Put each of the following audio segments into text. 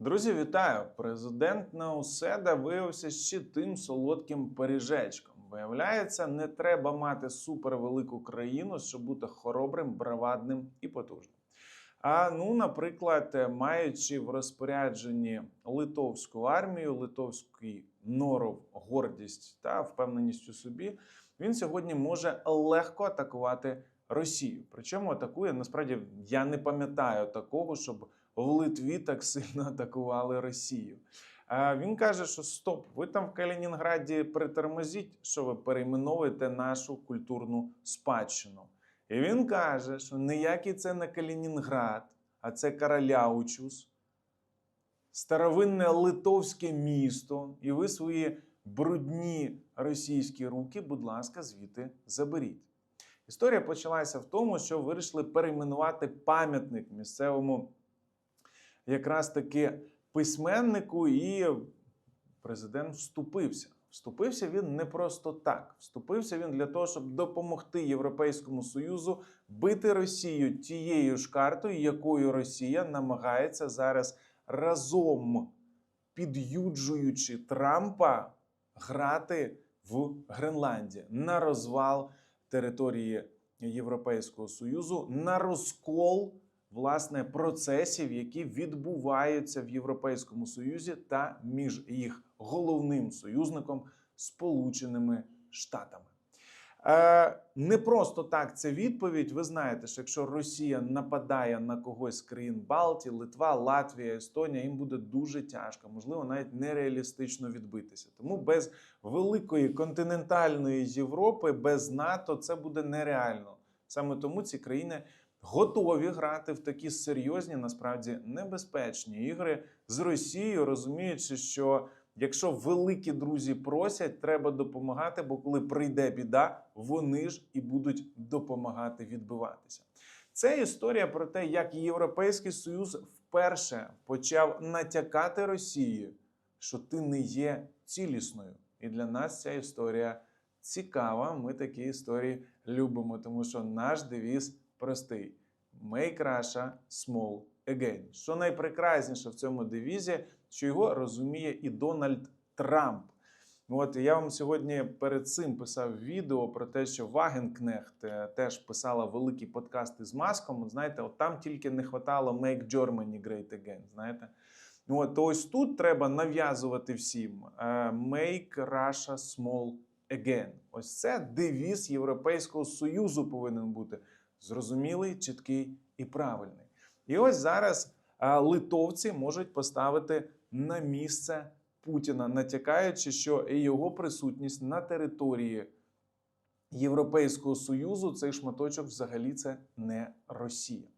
Друзі, вітаю! Президент Науседа виявився ще тим солодким пиріжечком. Виявляється, не треба мати супервелику країну, щоб бути хоробрим, бравадним і потужним. А ну, наприклад, маючи в розпорядженні литовську армію, литовський норов, гордість та впевненість у собі, він сьогодні може легко атакувати Росію. Причому атакує насправді я не пам'ятаю такого, щоб в Литві так сильно атакували Росію. Він каже, що стоп, ви там в Калінінграді притормозіть, що ви перейменовуєте нашу культурну спадщину. І він каже, що ніякий це не Калінінград, а це Караляучус, старовинне литовське місто, і ви свої брудні російські руки, будь ласка, звідти заберіть. Історія почалася в тому, що вирішили перейменувати пам'ятник місцевому якраз таки письменнику, і президент вступився. Вступився він не просто так. Вступився він для того, щоб допомогти Європейському Союзу бити Росію тією ж картою, якою Росія намагається зараз разом під'юджуючи Трампа грати в Гренландії на розвал території Європейського Союзу, на розкол власне процесів, які відбуваються в Європейському Союзі та між їх головним союзником Сполученими Штатами. Е, не просто так це відповідь. Ви знаєте, що якщо Росія нападає на когось з країн Балтії, Литва, Латвія, Естонія, їм буде дуже тяжко, можливо, навіть нереалістично відбитися. Тому без великої континентальної Європи, без НАТО це буде нереально. Саме тому ці країни готові грати в такі серйозні, насправді небезпечні ігри з Росією, розуміючи, що якщо великі друзі просять, треба допомагати, бо коли прийде біда, вони ж і будуть допомагати відбиватися. Це історія про те, як Європейський Союз вперше почав натякати Росії, що ти не є цілісною. І для нас ця історія цікава. Ми такі історії любимо, тому що наш девіз простий: Make Russia small again. Що найпрекрасніше в цьому девізі, що його розуміє і Дональд Трамп. От я вам сьогодні перед цим писав відео про те, що Вагенкнехт е, теж писала великі подкасти з маском. От знаєте, от там тільки не хватало Make Germany Great Again. Знаєте, от то ось тут треба нав'язувати всім е, Make Russia Small Again. Ось це девіз Європейського Союзу повинен бути зрозумілий, чіткий і правильний. І ось зараз литовці можуть поставити на місце Путіна, натякаючи, що його присутність на території Європейського Союзу цей шматочок взагалі це не Росія.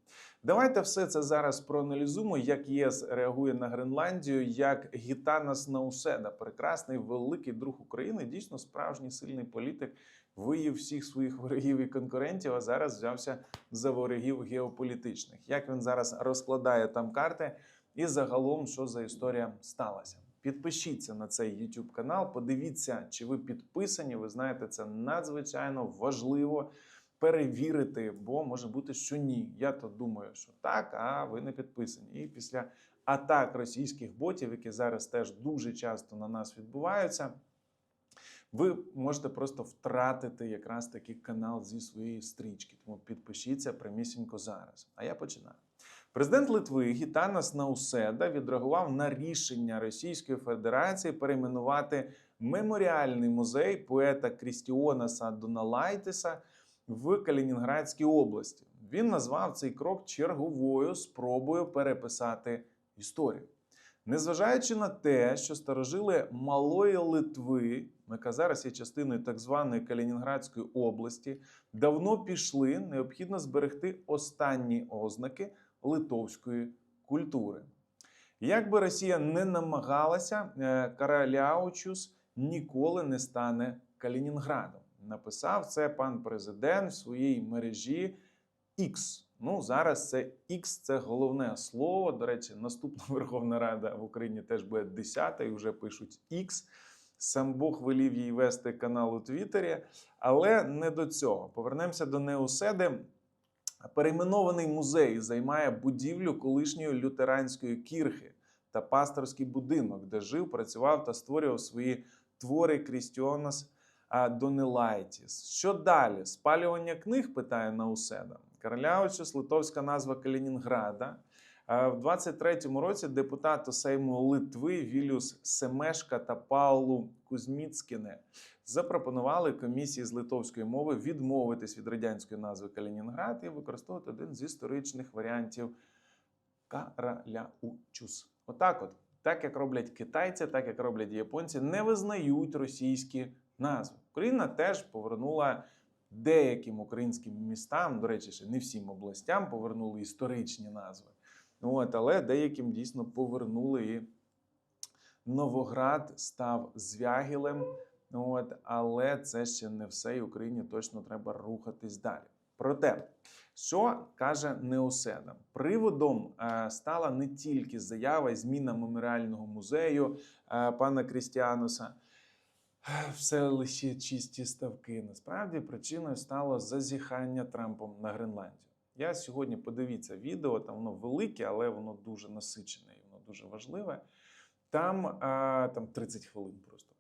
Давайте все це зараз проаналізуємо, як ЄС реагує на Гренландію, як Гітанас Науседа, прекрасний великий друг України, дійсно справжній сильний політик, виїв всіх своїх ворогів і конкурентів, а зараз взявся за ворогів геополітичних. Як він зараз розкладає там карти, і загалом, що за історія сталася. Підпишіться на цей YouTube канал, подивіться, чи ви підписані. Ви знаєте, це надзвичайно важливо перевірити, бо може бути, що ні. Я то думаю, що так, а ви не підписані. І після атак російських ботів, які зараз теж дуже часто на нас відбуваються, ви можете просто втратити якраз такий канал зі своєї стрічки. Тому підпишіться прямісінько зараз. А я починаю. Президент Литви Гітанас Науседа відреагував на рішення Російської Федерації перейменувати меморіальний музей поета Крістіонаса Доналайтиса в Калінінградській області. Він назвав цей крок черговою спробою переписати історію. Незважаючи на те, що старожили Малої Литви, яка зараз є частиною так званої Калінінградської області, давно пішли, необхідно зберегти останні ознаки литовської культури. Як би Росія не намагалася, е, Караляучус ніколи не стане Калінінградом. Написав це пан президент в своїй мережі X. Ну, зараз це X – це головне слово. До речі, наступна Верховна Рада в Україні теж буде 10 і вже пишуть X. Сам Бог велів їй вести канал у Твіттері, але не до цього. Повернемося до Неуседи. Перейменований музей займає будівлю колишньої лютеранської кірхи. та пасторський будинок, де жив, працював та створював свої твори Крістіонас Донелайтіс. Що далі? Спалювання книг? питає Науседа. Короляючись литовська назва Калінінграда. В 23-му році депутати Сейму Литви Віліус Семешка та Паулу Кузміцкіне запропонували комісії з литовської мови відмовитись від радянської назви Калінінград і використовувати один з історичних варіантів Караляучус. Отак, от, так як роблять китайці, так як роблять японці, не визнають російські назви. Україна теж повернула деяким українським містам, до речі, ще не всім областям повернули історичні назви. От, але деяким дійсно повернули і Новоград став Звягілем. От, але це ще не все, і Україні точно треба рухатись далі. Проте, що каже Неоседа? Приводом е, стала не тільки заява і зміна меморіального музею е, пана Крістіануса. Все лише чисті ставки. Насправді причиною стало зазіхання Трампом на Гренландію. Я сьогодні подивіться відео, там воно велике, але воно дуже насичене і воно дуже важливе. Там, там 30 хвилин просто.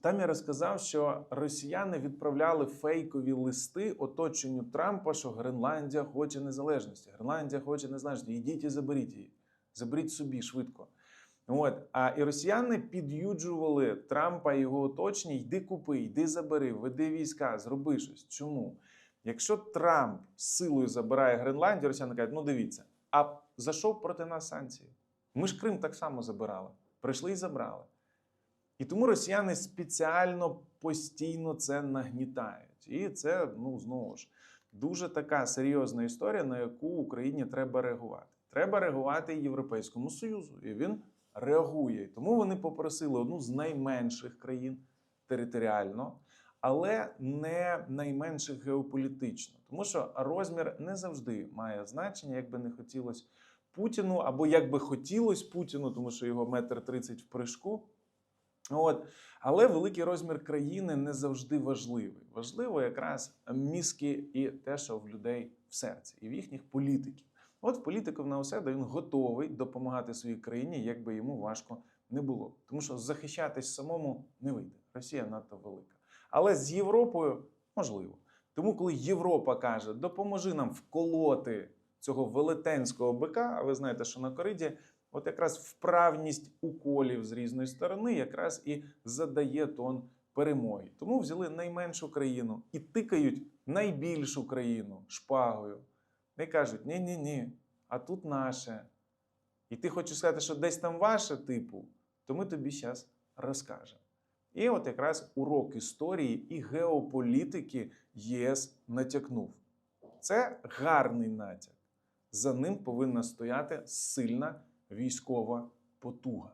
Там я розказав, що росіяни відправляли фейкові листи оточенню Трампа, що Гренландія хоче незалежності. Гренландія хоче незалежності. Йдіть і заберіть її. Заберіть собі швидко. От. А і росіяни під'юджували Трампа і його оточення: йди купи, йди забери, веди війська, зроби щось. Чому? Якщо Трамп силою забирає Гренландію, росіяни кажуть, ну дивіться, а за що проти нас санкції? Ми ж Крим так само забирали. Прийшли і забрали. І тому росіяни спеціально постійно це нагнітають. І це, ну знову ж, дуже така серйозна історія, на яку Україні треба реагувати. Треба реагувати Європейському Союзу. І він реагує. Тому вони попросили одну з найменших країн територіально, але не найменших геополітично. Тому що розмір не завжди має значення, як би не хотілося Путіну, або як би хотілося Путіну, тому що його метр тридцять в прыжку. От. Але великий розмір країни не завжди важливий. Важливо якраз мізки і те, що в людей в серці, і в їхніх політиків. От політиків на усе він готовий допомагати своїй країні, як би йому важко не було. Тому що захищатись самому не вийде. Росія надто велика. Але з Європою можливо. Тому, коли Європа каже, допоможи нам вколоти цього велетенського бика, а ви знаєте, що на кориді От якраз вправність уколів з різної сторони якраз і задає тон перемоги. Тому взяли найменшу країну і тикають найбільшу країну шпагою. І кажуть: ні ні ні а тут наше. І ти хочеш сказати, що десь там ваше типу, то ми тобі зараз розкажемо. І от якраз урок історії і геополітики ЄС натякнув. Це гарний натяк. За ним повинна стояти сильна військова потуга.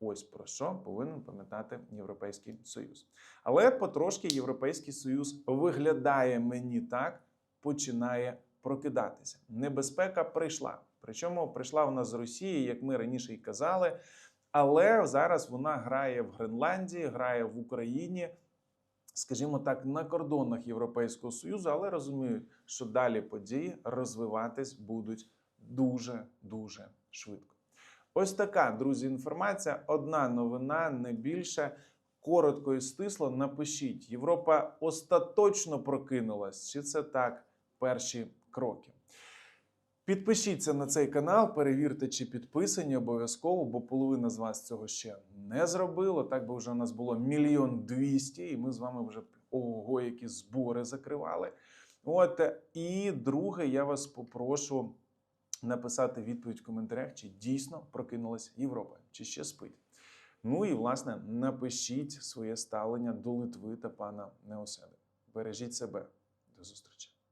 Ось про що повинен пам'ятати Європейський Союз. Але потрошки Європейський Союз виглядає мені так, починає прокидатися. Небезпека прийшла. Причому прийшла вона з Росії, як ми раніше й казали. Але зараз вона грає в Гренландії, грає в Україні, скажімо так, на кордонах Європейського Союзу, але розуміють, що далі події розвиватись будуть дуже дуже швидко. Ось така, друзі, інформація. Одна новина, не більше. Коротко і стисло. Напишіть, Європа остаточно прокинулась, чи це так перші кроки. Підпишіться на цей канал, перевірте, чи підписані обов'язково, бо половина з вас цього ще не зробило. Так би вже у нас було мільйон двісті, і ми з вами вже ого, які збори закривали. От і друге, я вас попрошу написати відповідь в коментарях, чи дійсно прокинулась Європа, чи ще спить. Ну і власне напишіть своє ставлення до Литви та пана Неоседи. Бережіть себе. До зустрічі.